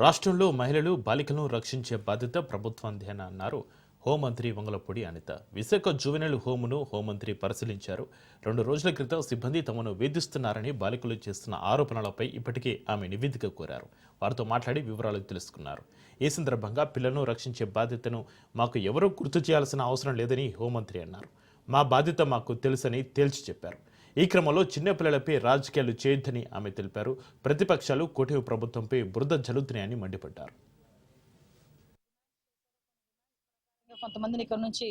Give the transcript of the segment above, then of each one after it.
రాష్ట్రంలో మహిళలు బాలికలను రక్షించే బాధ్యత ప్రభుత్వందేనా అన్నారు హోంమంత్రి వంగలపూడి అనిత. విశాఖ జువెనల్ హోమును హోంమంత్రి పరిశీలించారు. రెండు రోజుల క్రితం సిబ్బంది తమను వేధిస్తున్నారని బాలికలు చేస్తున్న ఆరోపణలపై ఇప్పటికే ఆమె నివేదిక కోరారు. వారితో మాట్లాడి వివరాలు తెలుసుకున్నారు. ఈ సందర్భంగా పిల్లలను రక్షించే బాధ్యతను మాకు ఎవరూ గుర్తు చేయాల్సిన అవసరం లేదని హోంమంత్రి అన్నారు. మా బాధ్యత మాకు తెలుసని తేల్చి చెప్పారు. ఈ క్రమంలో చిన్నపిల్లలపై రాజకీయాలు చేయొద్దని ఆమె తెలిపారు. ప్రతిపక్షాలు కూటమి ప్రభుత్వంపై బురద జల్లుతున్నాయని మండిపడ్డారు. కొంతమందిని ఇక్కడ నుంచి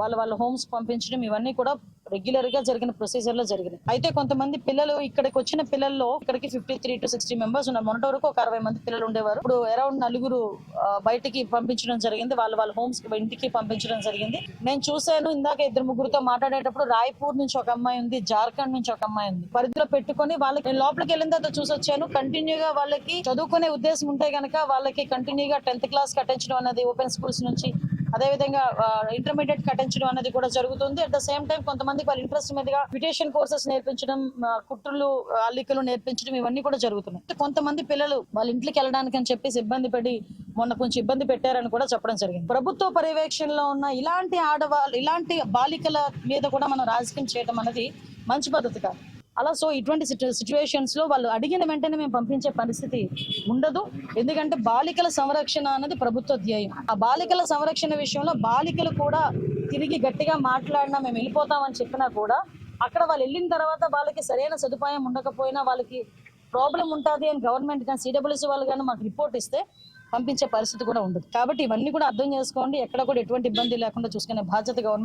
వాళ్ళ వాళ్ళ హోమ్స్ పంపించడం ఇవన్నీ కూడా రెగ్యులర్గా జరిగిన ప్రొసీజర్లో జరిగినాయి. అయితే కొంతమంది పిల్లలు ఇక్కడికి వచ్చిన పిల్లల్లో ఇక్కడికి fifty three to sixty members ఉన్నారు. మొన్నటి వరకు ఒక అరవై మంది పిల్లలు ఉండేవారు. ఇప్పుడు అరౌండ్ నలుగురు బయటికి పంపించడం జరిగింది. వాళ్ళ వాళ్ళ హోమ్స్ ఇంటికి పంపించడం జరిగింది. నేను చూశాను ఇందాక ఇద్దరు ముగ్గురుతో మాట్లాడేటప్పుడు రాయ్పూర్ నుంచి ఒక అమ్మాయి ఉంది జార్ఖండ్ నుంచి ఒక అమ్మాయి ఉంది. పరిధిలో పెట్టుకొని వాళ్ళకి నేను లోపలికి వెళ్ళిన తర్వాత చూసొచ్చాను కంటిన్యూగా వాళ్ళకి చదువుకునే ఉద్దేశం ఉంటే గనక వాళ్ళకి కంటిన్యూగా టెన్త్ క్లాస్ కట్టించడం అనేది ఓపెన్ స్కూల్స్ నుంచి అదేవిధంగా ఇంటర్మీడియట్ కట్టించడం అనేది కూడా జరుగుతుంది. అట్ ద సేమ్ టైం కొంతమందికి వాళ్ళ ఇంట్రెస్ట్ మీదుగా బ్యూటేషన్ కోర్సెస్ నేర్పించడం కుట్రులు అల్లికలు నేర్పించడం ఇవన్నీ కూడా జరుగుతున్నాయి. కొంతమంది పిల్లలు వాళ్ళ ఇంట్లోకి వెళ్ళడానికి అని చెప్పేసి ఇబ్బంది పడి మొన్న కొంచెం ఇబ్బంది పెట్టారని కూడా చెప్పడం జరిగింది. ప్రభుత్వ పర్యవేక్షణలో ఉన్న ఇలాంటి ఆడవాళ్ళు ఇలాంటి బాలికల మీద కూడా మనం రాజకీయం చేయడం అనేది మంచి పద్ధతి కాదు. అలా సో ఇటువంటి సిచ్యువేషన్స్లో వాళ్ళు అడిగిన వెంటనే మేము పంపించే పరిస్థితి ఉండదు. ఎందుకంటే బాలికల సంరక్షణ అనేది ప్రభుత్వ ధ్యేయం. ఆ బాలికల సంరక్షణ విషయంలో బాలికలు కూడా తిరిగి గట్టిగా మాట్లాడినా మేము వెళ్ళిపోతామని చెప్పినా కూడా అక్కడ వాళ్ళు వెళ్ళిన తర్వాత వాళ్ళకి సరైన సదుపాయం ఉండకపోయినా వాళ్ళకి ప్రాబ్లం ఉంటుంది అని గవర్నమెంట్ కానీ సిడబ్ల్యూసీ వాళ్ళు కానీ మాకు రిపోర్ట్ ఇస్తే పంపించే పరిస్థితి కూడా ఉండదు. కాబట్టి ఇవన్నీ కూడా అర్థం చేసుకోండి. ఎక్కడ కూడా ఎటువంటి ఇబ్బంది లేకుండా చూసుకునే బాధ్యత గవర్నమెంట్